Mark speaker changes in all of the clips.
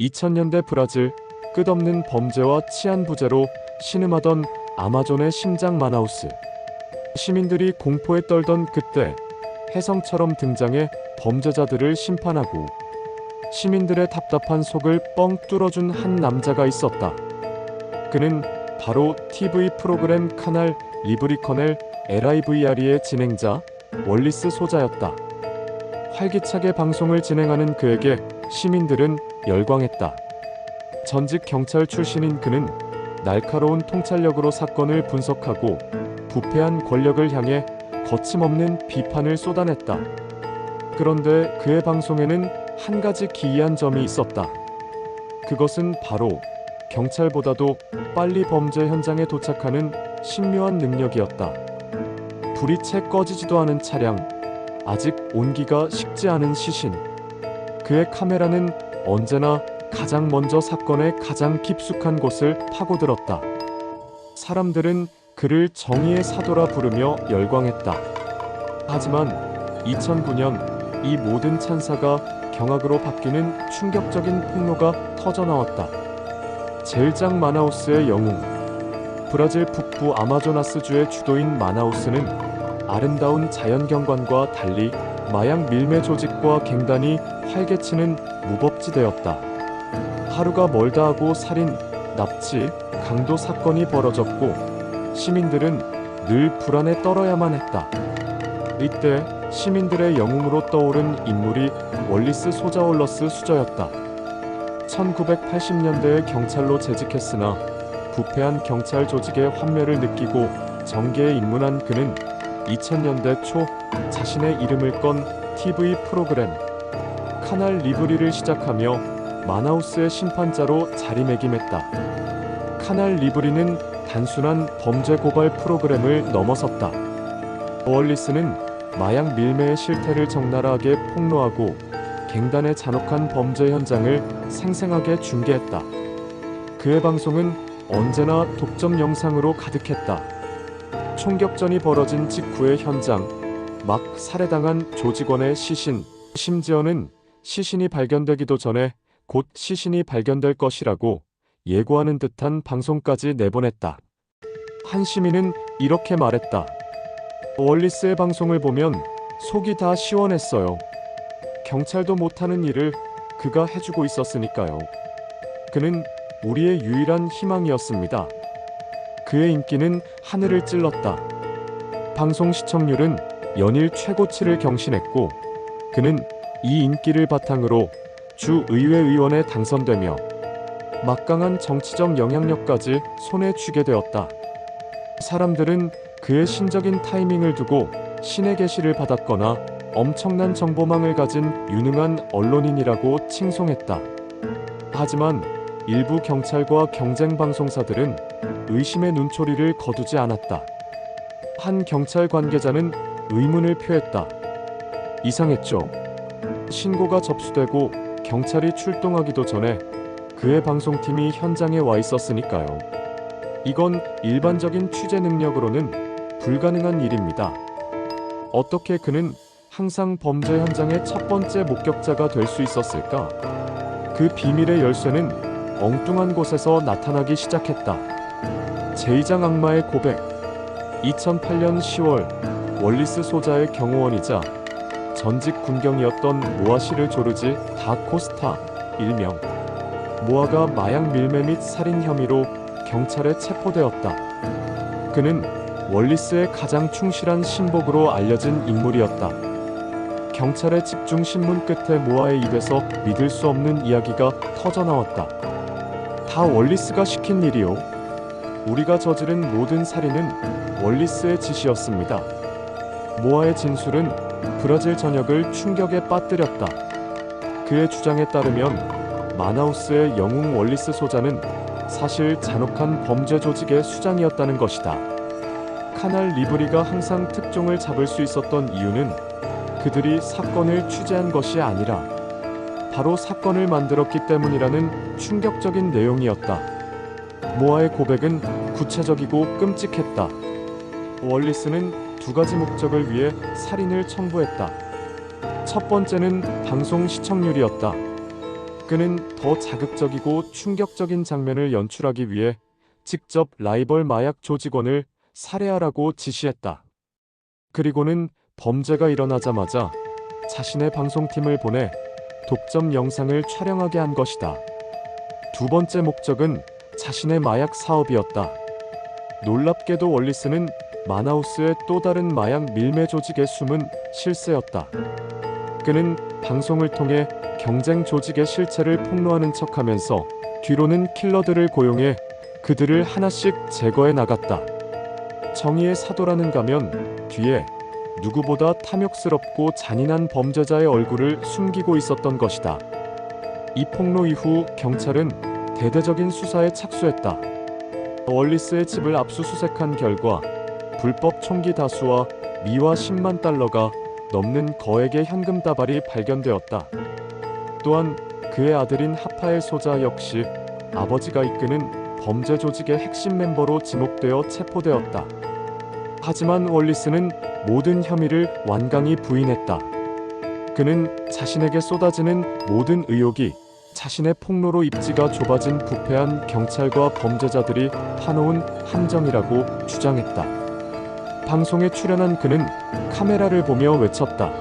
Speaker 1: 2000년대 브라질 끝없는 범죄와 치안 부재로 신음하던 아마존의 심장 마나우스. 시민들이 공포에 떨던 그때 혜성처럼 등장해 범죄자들을 심판하고 시민들의 답답한 속을 뻥 뚫어준 한 남자가 있었다. 그는 바로 TV 프로그램 카날 리브리커넬 LIVR의 진행자 월리스 소자였다. 활기차게 방송을 진행하는 그에게 시민들은 열광했다. 전직 경찰 출신인 그는 날카로운 통찰력으로 사건을 분석하고 부패한 권력을 향해 거침없는 비판을 쏟아냈다. 그런데 그의 방송에는 한 가지 기이한 점이 있었다. 그것은 바로 경찰보다도 빨리 범죄 현장에 도착하는 신묘한 능력이었다. 불이 채 꺼지지도 않은 차량, 아직 온기가 식지 않은 시신. 그의 카메라는 언제나 가장 먼저 사건의 가장 깊숙한 곳을 파고들었다. 사람들은 그를 정의의 사도라 부르며 열광했다. 하지만 2009년 이 모든 찬사가 경악으로 바뀌는 충격적인 폭로가 터져나왔다. 젤장 마나우스의 영웅. 브라질 북부 아마조나스주의 주도인 마나우스는 아름다운 자연경관과 달리 마약 밀매 조직과 갱단이 활개치는 무법지대였다. 하루가 멀다 하고 살인, 납치, 강도 사건이 벌어졌고 시민들은 늘 불안에 떨어야만 했다. 이때 시민들의 영웅으로 떠오른 인물이 월리스 소자올러스 수저였다. 1980년대에 경찰로 재직했으나 부패한 경찰 조직의 환멸을 느끼고 정계에 입문한 그는 2000년대 초 자신의 이름을 건 TV 프로그램 카날 리브리를 시작하며 마나우스의 심판자로 자리매김했다. 카날 리브리는 단순한 범죄 고발 프로그램을 넘어섰다. 월리스는 마약 밀매의 실태를 적나라하게 폭로하고 갱단의 잔혹한 범죄 현장을 생생하게 중계했다. 그의 방송은 언제나 독점 영상으로 가득했다. 총격전이 벌어진 직후의 현장, 막 살해당한 조직원의 시신, 심지어는 시신이 발견되기도 전에 곧 시신이 발견될 것이라고 예고하는 듯한 방송까지 내보냈다. 한 시민은 이렇게 말했다. 월리스의 방송을 보면 속이 다 시원했어요. 경찰도 못하는 일을 그가 해주고 있었으니까요. 그는 우리의 유일한 희망이었습니다. 그의 인기는 하늘을 찔렀다. 방송 시청률은 연일 최고치를 경신했고, 그는 이 인기를 바탕으로 주 의회 의원에 당선되며 막강한 정치적 영향력까지 손에 쥐게 되었다. 사람들은 그의 신적인 타이밍을 두고 신의 계시를 받았거나 엄청난 정보망을 가진 유능한 언론인이라고 칭송했다. 하지만 일부 경찰과 경쟁 방송사들은 의심의 눈초리를 거두지 않았다. 한 경찰 관계자는 의문을 표했다. 이상했죠. 신고가 접수되고 경찰이 출동하기도 전에 그의 방송팀이 현장에 와 있었으니까요. 이건 일반적인 취재 능력으로는 불가능한 일입니다. 어떻게 그는 항상 범죄 현장의 첫 번째 목격자가 될 수 있었을까? 그 비밀의 열쇠는 엉뚱한 곳에서 나타나기 시작했다. 제2장 악마의 고백. 2008년 10월 월리스 소자의 경호원이자 전직 군경이었던 모아시르 조르지 다 코스타 일명 모아가 마약 밀매 및 살인 혐의로 경찰에 체포되었다. 그는 월리스의 가장 충실한 신복으로 알려진 인물이었다. 경찰의 집중 신문 끝에 모아의 입에서 믿을 수 없는 이야기가 터져 나왔다. 다 월리스가 시킨 일이요. 우리가 저지른 모든 살인은 월리스의 짓이었습니다. 모아의 진술은 브라질 전역을 충격에 빠뜨렸다. 그의 주장에 따르면 마나우스의 영웅 월리스 소자는 사실 잔혹한 범죄 조직의 수장이었다는 것이다. 카날 리브리가 항상 특종을 잡을 수 있었던 이유는 그들이 사건을 취재한 것이 아니라 바로 사건을 만들었기 때문이라는 충격적인 내용이었다. 모아의 고백은 구체적이고 끔찍했다. 월리스는 두 가지 목적을 위해 살인을 청부했다. 첫 번째는 방송 시청률이었다. 그는 더 자극적이고 충격적인 장면을 연출하기 위해 직접 라이벌 마약 조직원을 살해하라고 지시했다. 그리고는 범죄가 일어나자마자 자신의 방송팀을 보내 독점 영상을 촬영하게 한 것이다. 두 번째 목적은 자신의 마약 사업이었다. 놀랍게도 월리스는 마나우스의 또 다른 마약 밀매 조직의 숨은 실세였다. 그는 방송을 통해 경쟁 조직의 실체를 폭로하는 척하면서 뒤로는 킬러들을 고용해 그들을 하나씩 제거해 나갔다. 정의의 사도라는 가면 뒤에 누구보다 탐욕스럽고 잔인한 범죄자의 얼굴을 숨기고 있었던 것이다. 이 폭로 이후 경찰은 대대적인 수사에 착수했다. 월리스의 집을 압수수색한 결과 불법 총기 다수와 미화 10만 달러가 넘는 거액의 현금 다발이 발견되었다. 또한 그의 아들인 하파엘 소자 역시 아버지가 이끄는 범죄 조직의 핵심 멤버로 지목되어 체포되었다. 하지만 월리스는 모든 혐의를 완강히 부인했다. 그는 자신에게 쏟아지는 모든 의혹이 자신의 폭로로 입지가 좁아진 부패한 경찰과 범죄자들이 파놓은 함정이라고 주장했다. 방송에 출연한 그는 카메라를 보며 외쳤다.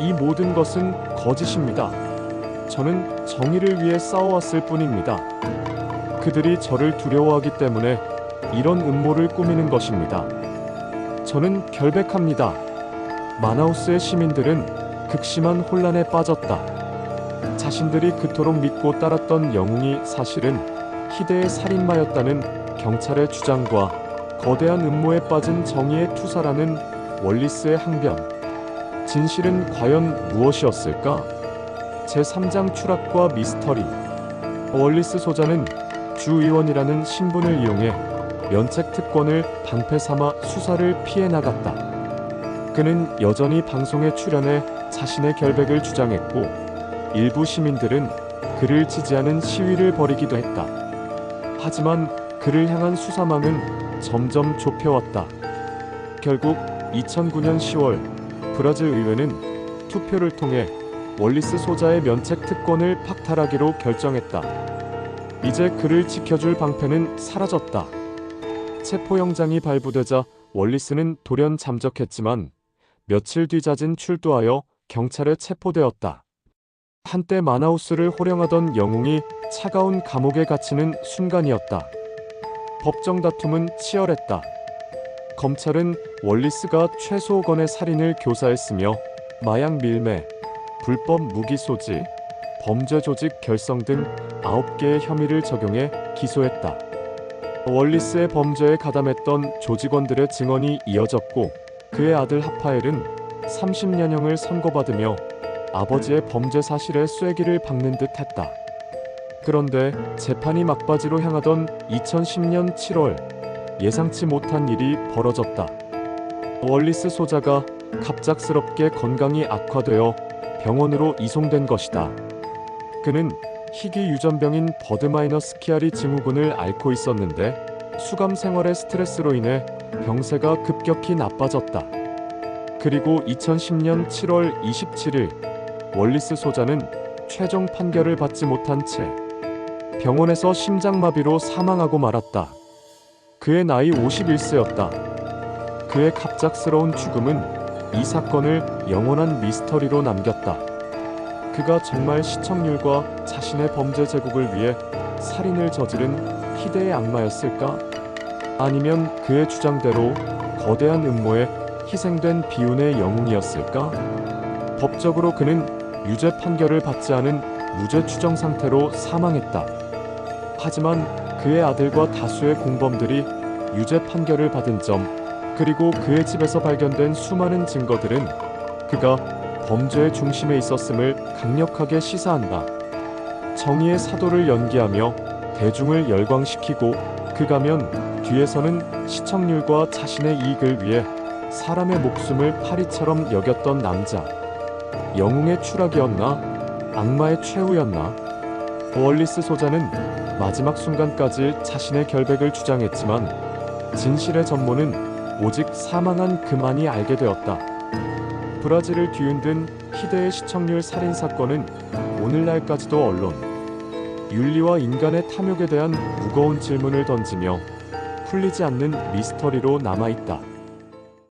Speaker 1: 이 모든 것은 거짓입니다. 저는 정의를 위해 싸워왔을 뿐입니다. 그들이 저를 두려워하기 때문에 이런 음모를 꾸미는 것입니다. 저는 결백합니다. 마나우스의 시민들은 극심한 혼란에 빠졌다. 자신들이 그토록 믿고 따랐던 영웅이 사실은 희대의 살인마였다는 경찰의 주장과 거대한 음모에 빠진 정의의 투사라는 월리스의 항변. 진실은 과연 무엇이었을까? 제3장 추락과 미스터리. 월리스 소자는 주의원이라는 신분을 이용해 면책 특권을 방패 삼아 수사를 피해 나갔다. 그는 여전히 방송에 출연해 자신의 결백을 주장했고 일부 시민들은 그를 지지하는 시위를 벌이기도 했다. 하지만 그를 향한 수사망은 점점 좁혀왔다. 결국 2009년 10월 브라질 의회는 투표를 통해 월리스 소자의 면책 특권을 박탈하기로 결정했다. 이제 그를 지켜줄 방패는 사라졌다. 체포영장이 발부되자 월리스는 돌연 잠적했지만 며칠 뒤 자진 출두하여 경찰에 체포되었다. 한때 마나우스를 호령하던 영웅이 차가운 감옥에 갇히는 순간이었다. 법정 다툼은 치열했다. 검찰은 월리스가 최소 건의 살인을 교사했으며 마약 밀매, 불법 무기 소지, 범죄 조직 결성 등 9개의 혐의를 적용해 기소했다. 월리스의 범죄에 가담했던 조직원들의 증언이 이어졌고 그의 아들 하파엘은 30년형을 선고받으며 아버지의 범죄 사실에 쐐기를 박는 듯 했다. 그런데 재판이 막바지로 향하던 2010년 7월 예상치 못한 일이 벌어졌다. 월리스 소자가 갑작스럽게 건강이 악화되어 병원으로 이송된 것이다. 그는 희귀 유전병인 버드마이너스 키아리 증후군을 앓고 있었는데 수감 생활의 스트레스로 인해 병세가 급격히 나빠졌다. 그리고 2010년 7월 27일 월리스 소자는 최종 판결을 받지 못한 채 병원에서 심장마비로 사망하고 말았다. 그의 나이 51세였다. 그의 갑작스러운 죽음은 이 사건을 영원한 미스터리로 남겼다. 그가 정말 시청률과 자신의 범죄 제국을 위해 살인을 저지른 희대의 악마였을까? 아니면 그의 주장대로 거대한 음모에 희생된 비운의 영웅이었을까? 법적으로 그는 유죄 판결을 받지 않은 무죄 추정 상태로 사망했다. 하지만 그의 아들과 다수의 공범들이 유죄 판결을 받은 점, 그리고 그의 집에서 발견된 수많은 증거들은 그가 범죄의 중심에 있었음을 강력하게 시사한다. 정의의 사도를 연기하며 대중을 열광시키고 그가면 뒤에서는 시청률과 자신의 이익을 위해 사람의 목숨을 파리처럼 여겼던 남자. 영웅의 추락이었나? 악마의 최후였나? 월리스 소자는 마지막 순간까지 자신의 결백을 주장했지만 진실의 전모는 오직 사망한 그만이 알게 되었다. 브라질을 뒤흔든 희대의 시청률 살인 사건은 오늘날까지도 언론, 윤리와 인간의 탐욕에 대한 무거운 질문을 던지며 풀리지 않는 미스터리로 남아 있다.